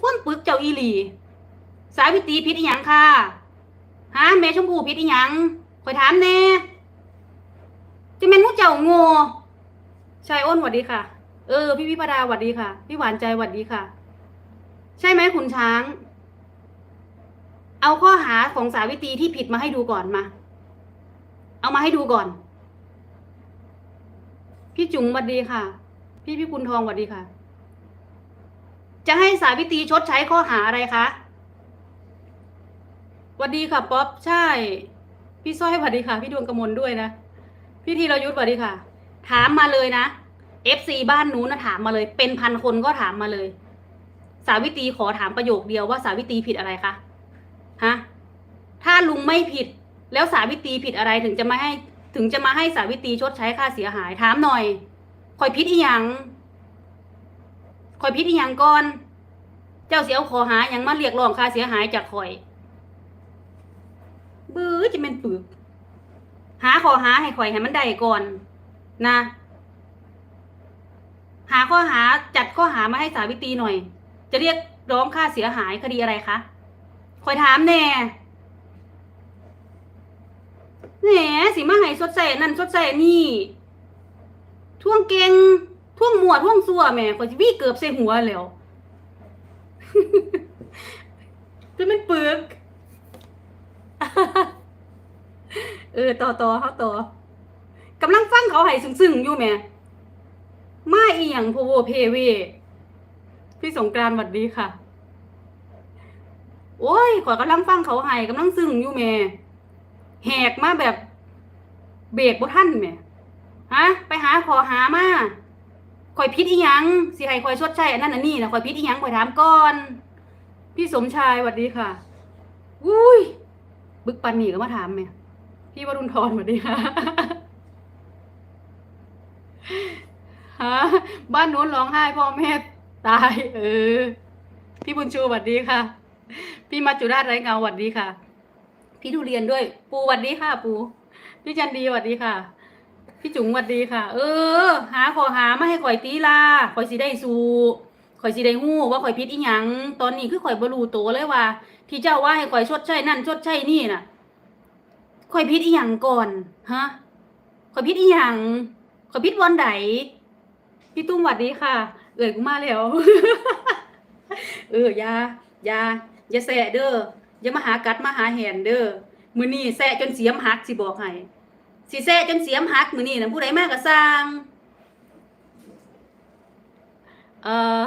พ่วมปึกเจ้าอีหลี สาวิตรีผิดอีหยังค่ะฮะแม่ชมพู่ผิดอีหยังคอยถามแน่จะแม่นมูเจ้าโง่ชายอ้นหวัดดีค่ะ เออ พี่วิพดาหวัดดีค่ะ พี่หวานใจหวัดดีค่ะ ใช่ไหมคุณช้าง เอาข้อหาของสาวิตรีที่ผิดมาให้ดูก่อนมา เอามาให้ดูก่อน พี่จุ๋งหวัดดีค่ะ พี่พี่คุณทองหวัดดีค่ะ จะให้สาวิตรีชดใช้ข้อหาอะไรคะหวัดดีค่ะป๊อปใช่ พี่สร้อยหวัดดีค่ะ พี่ดวงกมลด้วยนะ พี่ธีรยุทธหวัดดีค่ะ ถามมาเลยนะ FC บ้านนู้นนะถามมาเลย เป็นพันคนก็ถามมาเลย สาวิตรีขอถามประโยคเดียวว่าสาวิตรีผิดอะไรคะฮะถ้าลุงไม่ผิด แล้วสาวิตรีผิดอะไรถึงจะมาให้ ถึงจะมาให้สาวิตรีชดใช้ค่าเสียหาย ถามหน่อยคอยพิษอีหยัง คอยพิษอีหยังก่อน เจ้าเสียวขอหาอย่างมาเรียกร้องค่าเสียหายจากคอย บื้อจะเป็นปึก หาขอหาให้ข่อยให้มันได้ก่อนนะ หาข้อหาจัดข้อหามาให้สาวิตรีหน่อย จะเรียกร้องค่าเสียหายคดีอะไรคะคอยถามแน่แหนสิมาให้สดใสนั่นสดใสนี่ท่วงเก่ง ท่วงหมวดท่วงซัวแม่คอยสิวี่เกือบใส่หัวแล้วจะเป็นปึก เออ ต่อต่อเขาต่อกำลังฟังเขาให้ซึ้งๆ อยู่แม่มาอีหยังโพโวเพเว พี่สงกรานต์หวัดดีค่ะ โอ้ยขอยกำลังฟังเขาให้กำลังซึ้งอยู่แม่แหกมาแบบ เบรกบ่ทันแม่ฮะ ไปหาขอหามา ข่อยพิษอีหยังสิให้ข่อยชดใช้อันนั้นอันนี้นะข่อยพิษอีหยังข่อยถามก่อน พี่สมชายหวัดดีค่ะอุ้ยบึกปันหนีก็มาถามแม่พี่วรุณทรสวัสดีค่ะฮะบ้านนู้นร้องไห้พ่อแม่ตาย เออ พี่บุญชูสวัสดีค่ะ พี่มัจจุราชไร้เงาสวัสดีค่ะ พี่ดูเรียนด้วย ปูสวัสดีค่ะ ปู พี่จันดีสวัสดีค่ะ พี่จุ๋งสวัสดีค่ะ เออ หาขอหามาให้ข่อยตีลาข่อยสิได้สู้ข่อยสิได้ฮู้ว่าข่อยผิดอีหยังตอนนี้คือข่อยบรู้ตัวเลยว่า ที่เจ้าว่าให้ข่อยชดใช้นั่นชดใช้นี่น่ะข่อยผิดอีหยังก่อนฮะข่อยผิดอีหยังข่อยผิดวันใดพี่ตุ้มหวัดดีค่ะ เอ่ยกูมาแล้ว เอออย่าอย่าอย่าแสะเด้ออย่ามาหากัดมาหาแหนเด้อมือนี้แสะจนเสียมหักสิบอกให้ สิแสะจนเสียมหักมือนี้น่ะผู้ใดมาก็สร้างเอ่อ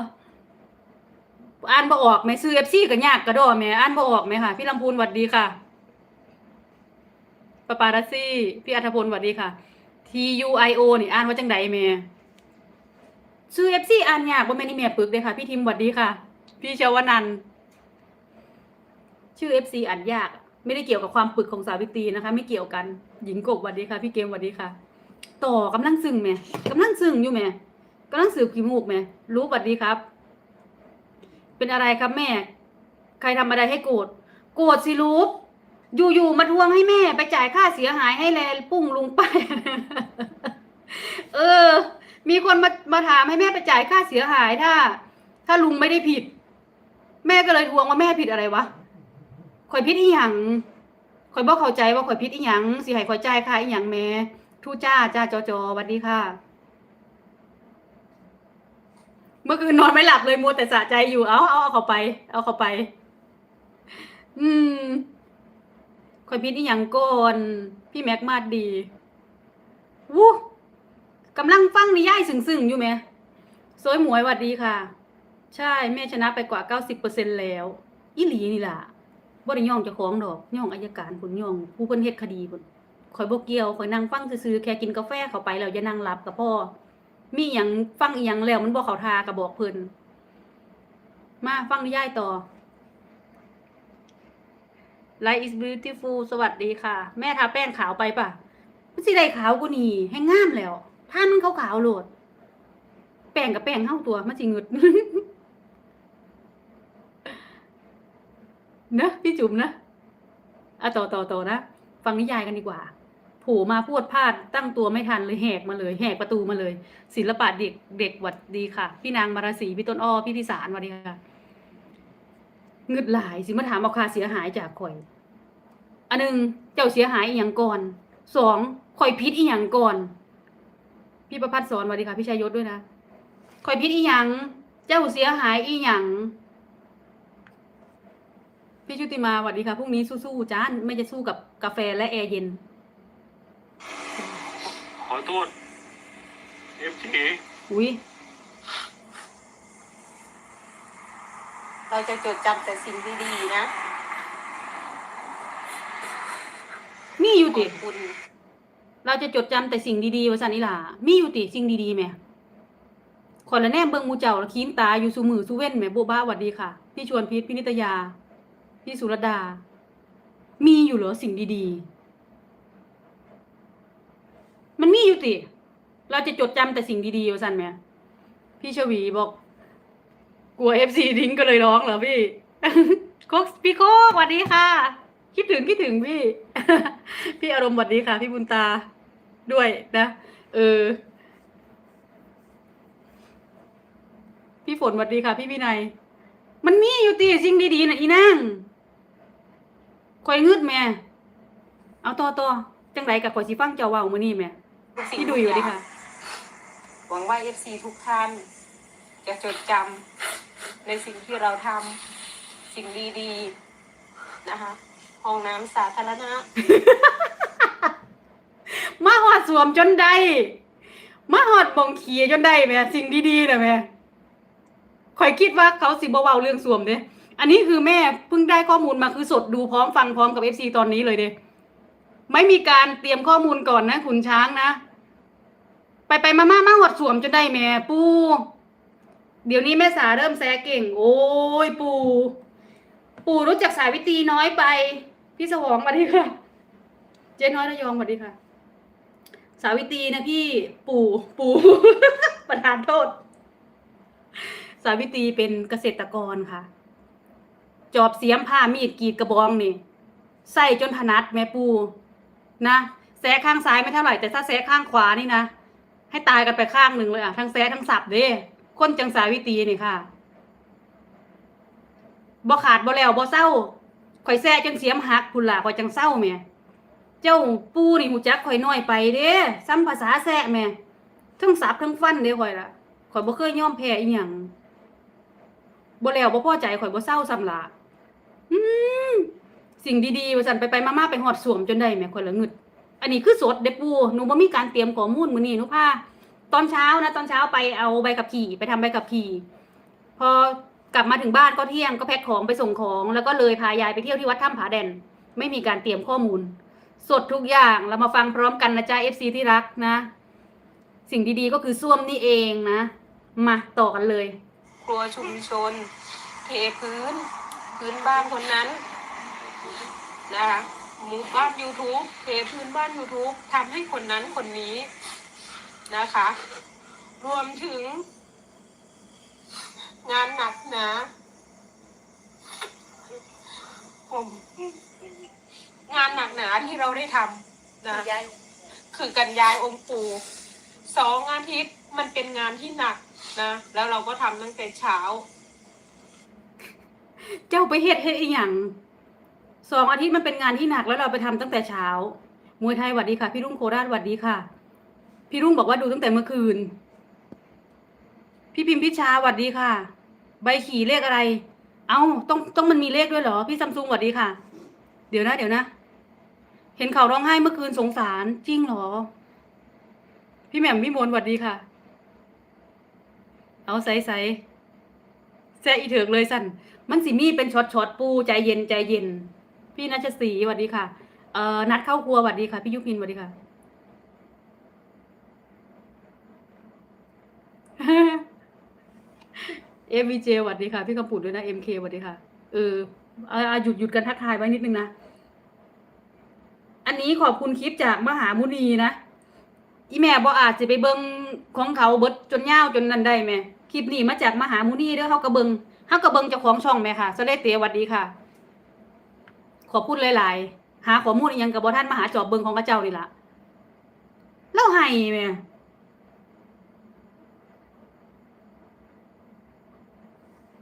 อ่านบ่ออกไหมซื้อ FC ก็ยากกระโดอแหมอ่านบ่ออกไหมค่ะ พี่ลำพูนหวัดดีค่ะปาปารัสซี่ พี่อัธพลหวัดดีค่ะ T U I O นี่อ่านว่าจังใดแหมซื้อ FC อ่านยากบ่แม่นอีแม่ปึกเด้ค่ะ พี่ทิมหวัดดีค่ะ พี่เชาวนันชื่อ FC อ่านยาก ไม่ได้เกี่ยวกับความปึกของสาวิตรีนะคะ ไม่เกี่ยวกันหญิงกบหวัดดีค่ะ พี่เกมหวัดดีค่ะ ต่อกำลังซึ้งแหม่กำลังซึ้งอยู่แหม่กำลังสืบขีมูกแหม่รู้หวัดดีครับ เป็นอะไรครับแม่ ใครทำอะไรให้โกรธโกรธสิลูกอยู่ๆมาทวงให้แม่ ไปจ่ายค่าเสียหายให้แลปุ้งลุงไปเออ มีคนมามาถามให้แม่ไปจ่ายค่าเสียหายถ้า ถ้าลุงไม่ได้ผิด แม่ก็เลยทวงว่าแม่ผิดอะไรวะ ข่อยผิดอีหยังข่อยบอกเข้าใจว่าข่อยผิดอีหยังสิให้ข่อยจ่ายค่าอีหยังแม่ทูจ้าจ้าจอจอสวัสดีค่ะ เมื่อคืนนอนไม่หลับเลยมัวแต่สะใจอยู่เอาเอาเอาเข้าไป เอาเข้าไป อืมคอยพิดอีหยังก่อนพี่แม็กมาดดีวู้กำลังฟังนิยายซึ้งๆอยู่ไหมสวยหมวยวัดดีค่ะ ใช่แม่ชนะไปกว่าเก้าสิบเปอร์เซ็นแล้ว อีหลีนี่ล่ะ บ่ได้ย่องเจ้าของดอกย่องอายการผลย่องผู้เพิ่นเฮ็ดคดีพุ่นคอยบ่เกี่ยวคอยนั่งฟังซื่อๆแค่กินกาแฟเข้าไปแล้วอย่านั่งหลับกับพ่อมีหยังฟังอีหยังแล้วมันบ่เข้าทาก็บอกเพิ่นมาฟังนิยายต่อ Life is beautiful สวัสดีค่ะ แม่ทาแป้งขาวไปป่ะมันสิได้ขาวกูนี่ให้งามแล้วท่านมันขาวขาวๆโหลด แป้งกับแป้งเข้าตัวมันสิงึด เนะพี่จุ๋มนะอะต่อต่อต่อนะฟังนิยายกันดีกว่าโผล่มาพูดพลาดตั้งตัวไม่ทันเลยแหกมาเลยแหกประตูมาเลย ศิลปะเด็กเด็กหวัดดีค่ะ พี่นางมาราศีพี่ต้นอ้อพี่พิสารวัดดีค่ะเงึดหลายสิมาถามเอาคาเสียหายจากข่อย อันหนึ่งเจ้าเสียหายอีหยังก่อนสองข่อยพิษอีหยังก่อนพี่ประพัฒน์สอนสวัสดีค่ะพี่ชายยศด้วยนะข่อยพิษอีหยังเจ้าเสียหายอีหยัง พี่ชุติมาสวัสดีค่ะพรุ่งนี้สู้ๆจ้านไม่จะสู้กับกาแฟและแอร์เย็น ขอโทษเอฟซีอุ้ยเราจะจดจำแต่สิ่งดีๆนะมีอยู่ขติอบคุณเราจะจดจำแต่สิ่งดีๆว่าสันนิลามีอยู่ติสิ่งดีๆแหม่ขอยละแนมเบิ่งหมูเจ้าละคีนตาอยู่สูมือสูเว้นแหม่โบบาหวัดดีค่ะ พี่ชวนพิษพี่นิตยา พี่สุรดา มีอยู่เหรอสิ่งดีๆ มันมีอยู่ติเราจะจดจำแต่สิ่งดีๆว่าสันแหมพี่ชวีบอก กลัวเอฟซีทิ้งก็เลยร้องเหรอพี่โคกพี่โคกสวัสดีค่ะ คิดถึงคิดถึงพี่ พี่อารมณ์สวัสดีค่ะ พี่บุญตาด้วยนะ เออ พี่ฝนสวัสดีค่ะ พี่วินัย มันมีอยู่ตีสิ่งดีๆนะอีนาง คอยงืดแม่ เอาต่อต่อจังไรกับข่อยสิฟังเจ้าเว้ามื้อนี้แม่ทุกสิ่งพี่ดุยสวัสดีค่ะ หวังว่า FC ทุกท่าน จะจดจำในสิ่งที่เราทำสิ่งดีๆนะคะห้องน้ำสาธารณะ มาหอดสวมจนได้ มาหอดบองขี่จนได้แม่สิ่งดีๆนะแม่ข่อยคิดว่าเขาสิบ่เว้าเรื่องสวมเด้ อันนี้คือแม่เพิ่งได้ข้อมูลมาคือสดดูพร้อมฟังพร้อมกับ FC ตอนนี้เลยเด้ไม่มีการเตรียมข้อมูลก่อนนะขุนช้างนะ ไปไปมามามาหอดสวมจนได้แม่ปูเดี๋ยวนี้แม่สาเริ่มแซะเก่ง โอ้ยปูปูรู้จักสายวิตีน้อยไป พี่สวองสวัสดีค่ะ เจ๊น้อยระยองสวัสดีค่ะ สาวิตีนะพี่ปู่ปู่ประธานโทษ สาวิตีเป็นเกษตรกรค่ะ จอบเสียมผ้ามีดกรีดกระบองนี่ใส่จนถนัดแม่ปูนะแซะข้างซ้ายไม่เท่าไหร่แต่ถ้าแซะข้างขวานี่นะให้ตายกันไปข้างหนึ่งเลยอะทั้งแซะทั้งสับเด้คนจังสาวิตรีนี่ค่ะบ่ขาดบ่แล้วบ่เศร้าข่อยแซะจนเสียมหักพุ่นล่ะข่อยจังเศร้าแม่เจ้าปูนี่หูจักข่อยน้อยไปเด้ซ้ำภาษาแซะแม่ทั้งสับทั้งฟันเด้ข่อยล่ะข่อยบ่เคยยอมแพ้อีหยังบ่แล้วบ่พอใจข่อยบ่เศร้าซ้ำล่ะ อืมสิ่งดีๆว่าซั่นไปไปมาๆไปฮอดสวมจนได้แม่ข่อยละงึด อันนี้คือสดเด้ปูหนูบ่มีการเตรียมข้อมูลมื้อนี้หนูพาตอนเช้านะ ตอนเช้าไปเอาใบขับขี่ไปทำใบขับขี่พอกลับมาถึงบ้านก็เที่ยงก็แพ็คของไปส่งของแล้วก็เลยพายายไปเที่ยวที่วัดถ้ำผาแดน ไม่มีการเตรียมข้อมูล สดทุกอย่างเรามาฟังพร้อมกันนะจ๊ะ FC ที่รักนะ สิ่งดีๆก็คือส้วมนี่เองนะ มาต่อกันเลยครัวชุมชน เทพื้น พื้นบ้านคนนั้นนะคะหมู่บ้าน YouTube เทพื้นบ้าน YouTube ทำให้คนนั้นคนนี้นะคะ รวมถึง งานหนักหนะผมงานหนักหนาที่เราได้ทำนะคือกันยายองค์ปู่สองอาทิตย์มันเป็นงานที่หนักนะ แล้วเราก็ทำตั้งแต่เช้า เจ้าไปเฮ็ดเฮ็ดอีหยังสองอาทิตย์มันเป็นงานที่หนักแล้วเราไปทำตั้งแต่เช้ามวยไทยหวัดดีค่ะ พี่รุ่งโคราชหวัดดีค่ะ พี่รุ่งบอกว่าดูตั้งแต่เมื่อคืน พี่พิมพ์พิชาหวัดดีค่ะ ใบขี่เลขอะไร เอ้าต้องต้องมันมีเลขด้วยเหรอ พี่ซัมซุงหวัดดีค่ะ เดี๋ยวนะ เดี๋ยวนะ เห็นเขาร้องไห้เมื่อคืนสงสารจริงเหรอ พี่แหม่มพี่มนต์หวัดดีค่ะ เอาใส่ใส่แซ่อีเถิกเลยสั่น มันสิมีเป็นช็อตช็อตปูใจเย็นใจเย็น พี่นัชศรีสวัสดีค่ะ เอ่อนัดเข้าครัวสวัสดีค่ะ พี่ยุพินสวัสดีค่ะ เอฟวีเจสวัสดีค่ะ พี่คำปุ่นด้วยนะเอ็มเคสวัสดีค่ะ เออเอาหยุดหยุดกันทักทายไว้นิดนึงนะ อันนี้ขอบคุณคลิปจากมหามุนีนะ อีแม่บ่อาจจะไปเบิงของเขาเบิดจนยาจนนั้นได้แม่คลิปนี้มาจากมหามุนีเด้อเฮากระเบิง เฮากระเบิงเจ้าของช่องแม่ค่ะสเลเตสวัสดีค่ะ ขอพูดหลายๆ หาข้อมูลอีหยังกับบ่ท่านมาหาจอบเบิงของกระเจ้านี่ล่ะเล่าให้แม่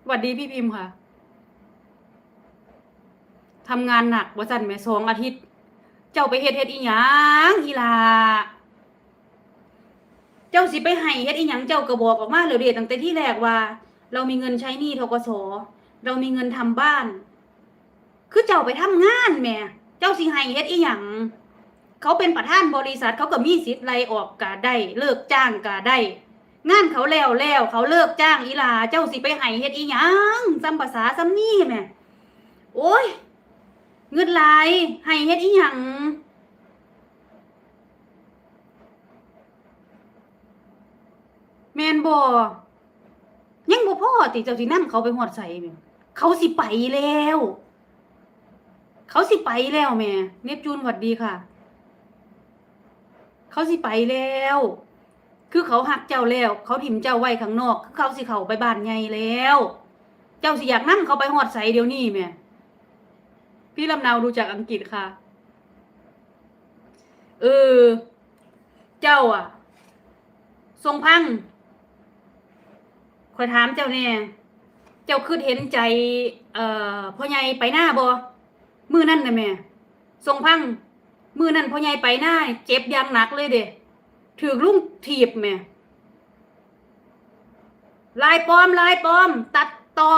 สวัสดีพี่พิมพ์ค่ะ ทำงานหนักว่าจันแม่สองอาทิตย์ เจ้าไปเฮ็ดเฮ็ดอีหยังอีลา เจ้าสิไปให้เฮ็ดอีหยังเจ้าก็บอกออกมาแล้วเด้ตั้งแต่ที่แรกว่า เรามีเงินใช้หนี้ทกสเรามีเงินทำบ้าน คือเจ้าไปทำงานแม่เจ้าสิให้เฮ็ดอีหยังเขาเป็นประธานบริษัทเขาก็มีสิทธิ์ไล่ออกก็ได้ เลิกจ้างก็ได้ งานเขาแล้วแล้วเขาเลิกจ้างอีลา เจ้าสิไปให้เฮ็ดอีหยังซ้ำภาษาซ้ำนี่แม่โอ้ยเงินลายให้เฮ็ดอีหยังแมนบ่ ยังบ่พอติเจ้าสินำเขาไปฮอดใส่แม่เขาสิไปแล้ว เขาสิไปแล้วแม่เนปจูนหวัดดีค่ะ เขาสิไปแล้ว คือเขาหักเจ้าแล้ว เขาถิ่มเจ้าไว้ข้างนอก คือเขาสิเขาไปบ้านใหญ่แล้ว เจ้าสิอยากนั่งเขาไปหอดใสเดี๋ยวนี้แม่พี่ลำนาวดูจากอังกฤษค่ะ เออ เจ้าอะ ทรงพัง คอยถามเจ้าเนี่ยเจ้าคือเห็นใจ เอ่อพ่อใหญ่ไปหน้าบ่มือนั่นนะแม่ทรงพังมือนั่นพ่อใหญ่ไปหน้า เจ็บอยางหนักเลยเด้ถือลุงถีบแม่ลายปลอมลายปลอม ตัดต่อ